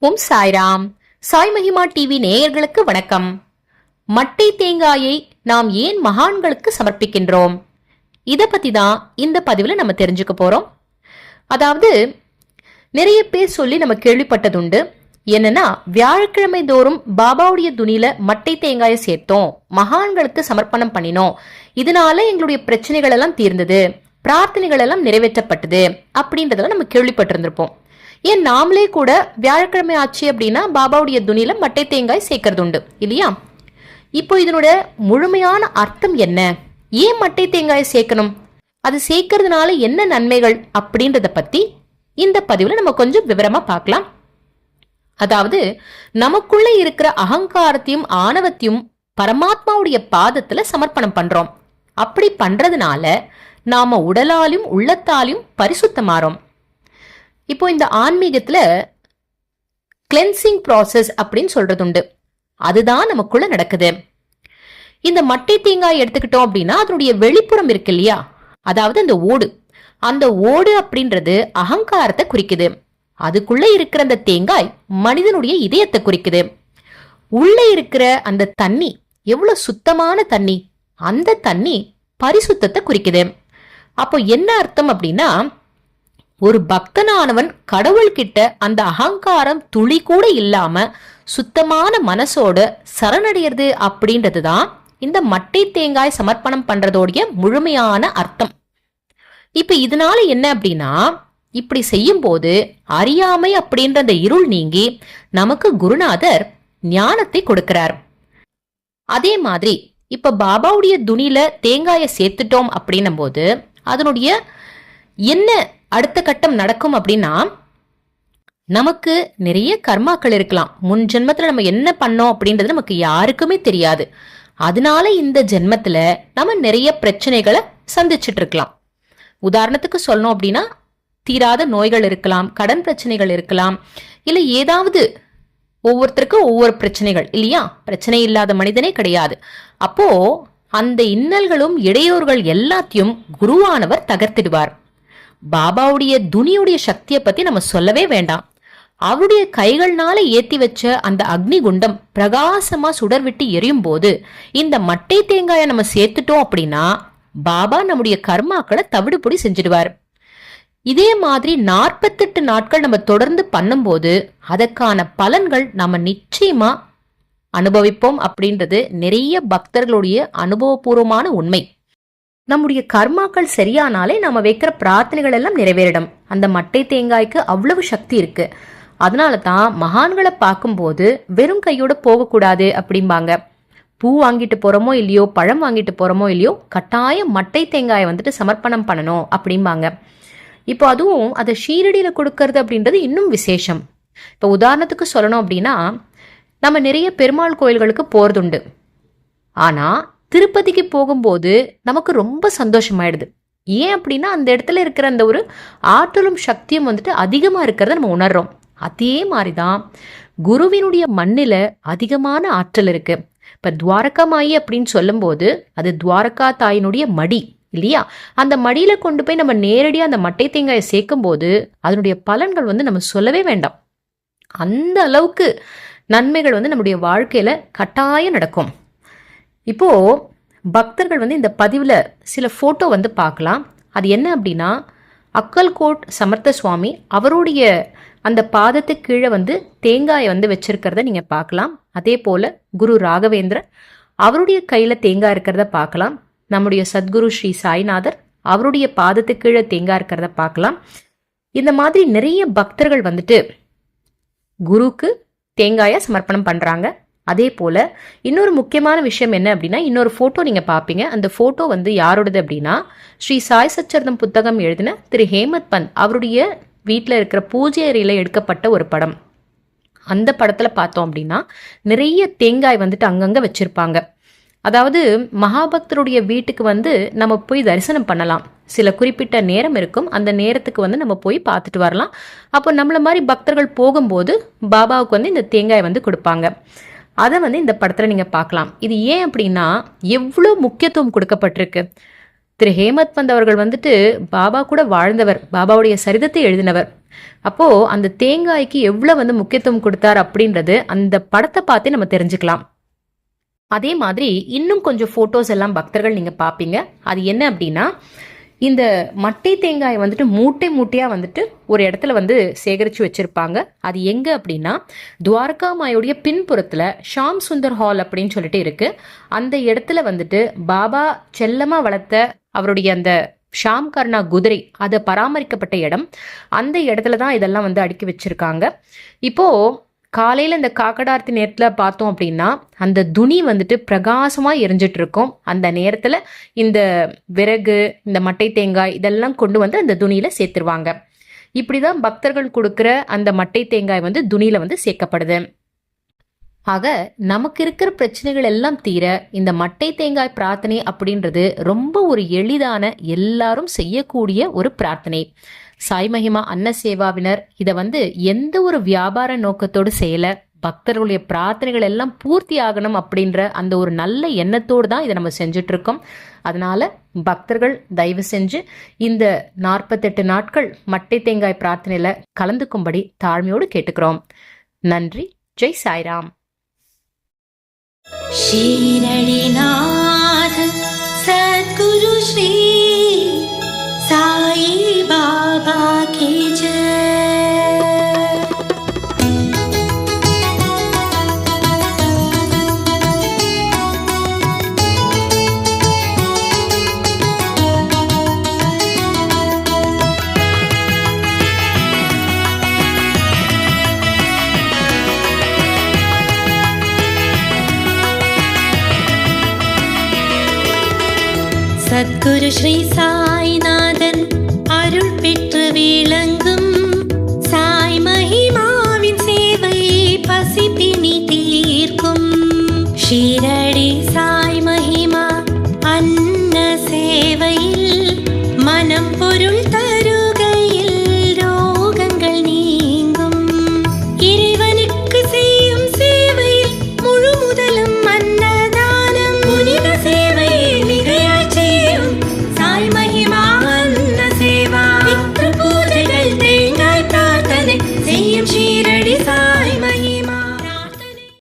ஓம் சாய்ராம். சாய் மகிமா டிவி நேயர்களுக்கு வணக்கம். மட்டை தேங்காயை நாம் ஏன் மகான்களுக்கு சமர்ப்பிக்கின்றோம்? இதை பத்தி தான் இந்த பதிவில் நம்ம தெரிஞ்சுக்க போறோம். அதாவது நிறைய பேர் சொல்லி நம்ம கேள்விப்பட்டதுண்டு. என்னன்னா வியாழக்கிழமை தோறும் பாபாவுடைய துணியில மட்டை தேங்காயை சேர்த்தோம். மகான்களுக்கு சமர்ப்பணம் பண்ணினோம். இதனால எங்களுடைய பிரச்சனைகள் எல்லாம் தீர்ந்தது. பிரார்த்தனைகள் எல்லாம் நிறைவேற்றப்பட்டது அப்படின்றதெல்லாம் நம்ம கேள்விப்பட்டிருந்திருப்போம். ஏன் நாமளே கூட வியாழக்கிழமை ஆச்சு அப்படின்னா பாபாவுடைய துணியில மட்டை தேங்காய் சேர்க்கறது உண்டு இல்லையா? இப்போ இதனோட முழுமையான அர்த்தம் என்ன? ஏன் மட்டை தேங்காய் சேர்க்கணும்? அது சேர்க்கறதுனால என்ன நன்மைகள் அப்படின்றத பத்தி இந்த பதிவுல நம்ம கொஞ்சம் விவரமா பார்க்கலாம். அதாவது நமக்குள்ள இருக்கிற அகங்காரத்தையும் ஆணவத்தையும் பரமாத்மாவுடைய பாதத்துல சமர்ப்பணம் பண்றோம். அப்படி பண்றதுனால நாம உடலாலும் உள்ளத்தாலும் பரிசுத்தமாறோம். இப்போ இந்த ஆன்மீகத்துல கிளென்சிங் ப்ராசஸ் அப்படின்னு சொல்றது உண்டு அதுதான் நமக்குள்ள நடக்குது. இந்த மட்டை தேங்காய் எடுத்துக்கிட்டோம் அப்படின்னா அதனுடைய வெளிப்புறம் இருக்கு இல்லையா? அதாவது அந்த ஓடு. அந்த ஓடு அப்படின்றது அகங்காரத்தை குறிக்குது. அதுக்குள்ள இருக்கிற அந்த தேங்காய் மனிதனுடைய இதயத்தை குறிக்குது. உள்ள இருக்கிற அந்த தண்ணி எவ்வளவு சுத்தமான தண்ணி அந்த தண்ணி பரிசுத்தத்தை குறிக்குது. அப்போ என்ன அர்த்தம் அப்படின்னா ஒரு பக்தனானவன் கடவுள்கிட்ட அந்த அகங்காரம் துளி கூட இல்லாம சுத்தமான மனசோட சரணடைகிறது அப்படின்றது தான் இந்த மட்டை தேங்காய் சமர்ப்பணம் பண்றதோடைய முழுமையான அர்த்தம். இப்ப இதனால என்ன அப்படின்னா இப்படி செய்யும் போது அறியாமை அப்படின்ற அந்த இருள் நீங்கி நமக்கு குருநாதர் ஞானத்தை கொடுக்கிறார். அதே மாதிரி இப்ப பாபாவுடைய துணியில தேங்காயை சேர்த்துட்டோம் அப்படின்னும் போது அதனுடைய என்ன அடுத்த கட்டம் நடக்கும் அப்படின்னா நமக்கு நிறைய கர்மாக்கள் இருக்கலாம். முன் ஜென்மத்தில் நம்ம என்ன பண்ணோம் அப்படின்றது நமக்கு யாருக்குமே தெரியாது. அதனால இந்த ஜென்மத்தில் நம்ம நிறைய பிரச்சனைகளை சந்திச்சுட்டு இருக்கலாம். உதாரணத்துக்கு சொல்லணும் அப்படின்னா தீராத நோய்கள் இருக்கலாம் கடன் பிரச்சனைகள் இருக்கலாம் இல்லை ஏதாவது ஒவ்வொருத்தருக்கும் ஒவ்வொரு பிரச்சனைகள் இல்லையா? பிரச்சனை இல்லாத மனிதனே கிடையாது. அப்போ அந்த இன்னல்களும் இடையூறுகள் எல்லாத்தையும் குருவானவர் தகர்த்திடுவார். பாபாவுடைய துனியுடைய சக்தியை பத்தி நம்ம சொல்லவே வேண்டாம். அவருடைய கைகள்னால ஏத்தி வச்ச அந்த அக்னி குண்டம் பிரகாசமா சுடர் விட்டு எரியும் போது இந்த மட்டை தேங்காயை நம்ம சேர்த்துட்டோம் அப்படின்னா பாபா நம்முடைய கர்மாக்களை தவிடுபொடி செஞ்சிடுவார். இதே மாதிரி நாற்பத்தெட்டு நாட்கள் நம்ம தொடர்ந்து பண்ணும்போது அதற்கான பலன்கள் நம்ம நிச்சயமா அனுபவிப்போம் அப்படின்றது நிறைய பக்தர்களுடைய அனுபவபூர்வமான உண்மை. நம்முடைய கர்மாக்கள் சரியானாலே நம்ம வைக்கிற பிரார்த்தனைகள் எல்லாம் நிறைவேறிடும். அந்த மட்டை தேங்காய்க்கு அவ்வளவு சக்தி இருக்கு. அதனால தான் மகான்களை பார்க்கும்போது வெறும் கையோட போகக்கூடாது அப்படிம்பாங்க. பூ வாங்கிட்டு போறோமோ இல்லையோ பழம் வாங்கிட்டு போறோமோ இல்லையோ கட்டாயம் மட்டை தேங்காயை வந்துட்டு சமர்ப்பணம் பண்ணணும் அப்படிம்பாங்க. இப்போ அதுவும் அதை ஷீரடியில் கொடுக்கறது அப்படின்றது இன்னும் விசேஷம். இப்போ உதாரணத்துக்கு சொல்லணும் அப்படின்னா நம்ம நிறைய பெருமாள் கோயில்களுக்கு போறதுண்டு. ஆனா திருப்பதிக்கு போகும்போது நமக்கு ரொம்ப சந்தோஷமாயிடுது. ஏன் அப்படின்னா அந்த இடத்துல இருக்கிற அந்த ஒரு ஆற்றலும் சக்தியும் வந்துட்டு அதிகமாக இருக்கிறத நம்ம உணர்றோம். அதே மாதிரி தான் குருவினுடைய மண்ணில் அதிகமான ஆற்றல் இருக்கு. இப்போ துவாரகாமாயி அப்படின்னு சொல்லும்போது அது துவாரகா தாயினுடைய மடி இல்லையா? அந்த மடியில கொண்டு போய் நம்ம நேரடியாக அந்த மட்டை தேங்காயை சேர்க்கும் போது அதனுடைய பலன்கள் வந்து நம்ம சொல்லவே வேண்டாம். அந்த அளவுக்கு நன்மைகள் வந்து நம்முடைய வாழ்க்கையில கட்டாயம் நடக்கும். இப்போ பக்தர்கள் வந்து இந்த பதிவில் சில ஃபோட்டோ வந்து பார்க்கலாம். அது என்ன அப்படின்னா அக்கல்கோட் சமர்த்த சுவாமி அவருடைய அந்த பாதத்துக்கு கீழே வந்து தேங்காயை வந்து வச்சிருக்கிறத நீங்கள் பார்க்கலாம். அதே போல் குரு ராகவேந்திரன் அவருடைய கையில் தேங்காய் இருக்கிறத பார்க்கலாம். நம்முடைய சத்குரு ஸ்ரீ சாய்நாதர் அவருடைய பாதத்துக்கு கீழே தேங்காய் இருக்கிறத பார்க்கலாம். இந்த மாதிரி நிறைய பக்தர்கள் வந்துட்டு குருக்கு தேங்காயை சமர்ப்பணம் பண்ணுறாங்க அதே போல் இன்னொரு முக்கியமான விஷயம் என்ன அப்படின்னா இன்னொரு ஃபோட்டோ நீங்கள் பார்ப்பீங்க அந்த ஃபோட்டோ வந்து யாரோடது அப்படின்னா ஸ்ரீ சாய் சச்சரிதம் புத்தகம் எழுதின திரு ஹேமத் பந்த் அவருடைய வீட்டில் இருக்கிற பூஜை அறையில் எடுக்கப்பட்ட ஒரு படம். அந்த படத்தில் பார்த்தோம் அப்படின்னா நிறைய தேங்காய் வந்துட்டு அங்கங்கே வச்சுருப்பாங்க. அதாவது மகாபக்தருடைய வீட்டுக்கு வந்து நம்ம போய் தரிசனம் பண்ணலாம். சில குறிப்பிட்ட நேரம் இருக்கும். அந்த நேரத்துக்கு வந்து நம்ம போய் பார்த்துட்டு வரலாம். அப்போ நம்மள மாதிரி பக்தர்கள் போகும்போது பாபாவுக்கு வந்து இந்த தேங்காய் வந்து கொடுப்பாங்க. அதை வந்து இந்த படத்தில் நீங்கள் பார்க்கலாம். இது ஏன் அப்படின்னா எவ்வளோ முக்கியத்துவம் கொடுக்கப்பட்டிருக்கு. திரு ஹேமத் பந்த் அவர்கள் வந்துட்டு பாபா கூட வாழ்ந்தவர் பாபாவுடைய சரிதத்தை எழுதினவர். அப்போது அந்த தேங்காய்க்கு எவ்வளோ வந்து முக்கியத்துவம் கொடுத்தார் அப்படின்றது அந்த படத்தை பார்த்தே நம்ம தெரிஞ்சுக்கலாம். அதே மாதிரி இன்னும் கொஞ்சம் ஃபோட்டோஸ் எல்லாம் பக்தர்கள் நீங்கள் பார்ப்பீங்க அது என்ன அப்படின்னா இந்த மட்டை தேங்காயை வந்துட்டு மூட்டை மூட்டையாக வந்துட்டு ஒரு இடத்துல வந்து சேகரித்து வச்சுருப்பாங்க. அது எங்கே அப்படின்னா துவாரகா மாயோடைய பின்புறத்தில் ஷாம் சுந்தர் ஹால் அப்படின்னு சொல்லிட்டு இருக்குது அந்த இடத்துல வந்துட்டு பாபா செல்லமாக வளர்த்த அவருடைய அந்த ஷாம் கர்ணா குதிரை அது பராமரிக்கப்பட்ட இடம். அந்த இடத்துல தான் இதெல்லாம் வந்து அடுக்கி வச்சுருக்காங்க. இப்போது காலையில் இந்த காக்கடார்த்தி நேரத்தில் பார்த்தோம் அப்படின்னா அந்த துணி வந்துட்டு பிரகாசமாக எரிஞ்சிட்டு இருக்கும் அந்த நேரத்தில் இந்த விறகு இந்த மட்டை தேங்காய் இதெல்லாம் கொண்டு வந்து அந்த துணியில் சேர்த்துருவாங்க. இப்படி தான் பக்தர்கள் கொடுக்குற அந்த மட்டை தேங்காய் வந்து துணியில் வந்து சேர்க்கப்படுது. ஆக நமக்கு இருக்கிற பிரச்சனைகள் எல்லாம் தீர இந்த மட்டை தேங்காய் பிரார்த்தனை அப்படின்றது ரொம்ப ஒரு எளிதான எல்லாரும் செய்யக்கூடிய ஒரு பிரார்த்தனை. சாய் மகிமா அன்ன சேவாவினர் இதை வந்து எந்த ஒரு வியாபார நோக்கத்தோடு செய்யலை. பக்தர்களுடைய பிரார்த்தனைகள் எல்லாம் பூர்த்தி ஆகணும் அப்படின்ற அந்த ஒரு நல்ல எண்ணத்தோடு தான் இதை நம்ம செஞ்சுட்டு இருக்கோம் அதனால பக்தர்கள் தயவு செஞ்சு இந்த நாற்பத்தெட்டு நாட்கள் மட்டை தேங்காய் பிரார்த்தனையில கலந்துக்கும்படி தாழ்மையோடு கேட்டுக்கிறோம். நன்றி. ஜெய் சாய்ராம். ஷீரடினா சத்குரு ஸ்ரீ சாய்நாதன் அருள் பெற்று விளங்கும். சாய் மகிமாவின் சேவை பசிப்பினி தீர்க்கும். ஷீரடி சாய் மகிமா அன்ன சேவையில் மனம் பொருள் தரும்